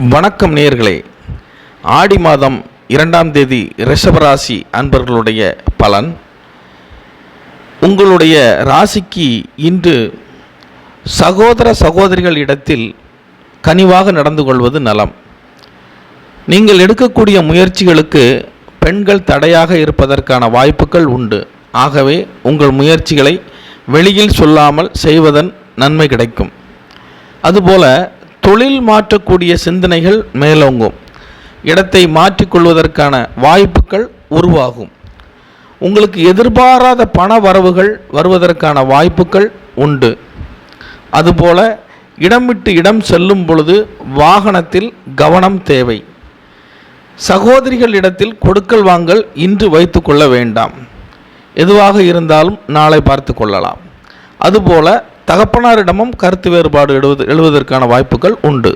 வணக்கம் நேயர்களே. ஆடி மாதம் இரண்டாம் தேதி ரிஷபராசி அன்பர்களுடைய பலன். உங்களுடைய ராசிக்கு இன்று சகோதர சகோதரிகள் இடத்தில் கனிவாக நடந்து கொள்வது நலம். நீங்கள் எடுக்கக்கூடிய முயற்சிகளுக்கு பெண்கள் தடையாக இருப்பதற்கான வாய்ப்புகள் உண்டு. ஆகவே உங்கள் முயற்சிகளை வெளியில் சொல்லாமல் செய்வதன் நன்மை கிடைக்கும். அதுபோல தொழில் மாற்றக்கூடிய சிந்தனைகள் மேலோங்கும். இடத்தை மாற்றிக்கொள்வதற்கான வாய்ப்புகள் உருவாகும். உங்களுக்கு எதிர்பாராத பண வரவுகள் வருவதற்கான வாய்ப்புகள் உண்டு. அதுபோல இடம் விட்டு இடம் செல்லும் பொழுது வாகனத்தில் கவனம் தேவை. சகோதரிகள் இடத்தில் கொடுக்கல் வாங்கல் இன்று வைத்து கொள்ள வேண்டாம். எதுவாக இருந்தாலும் நாளை பார்த்து கொள்ளலாம். அதுபோல தகப்பனாரிடமும் கருத்து வேறுபாடு எழுவது எழுவதற்கான வாய்ப்புகள் உண்டு.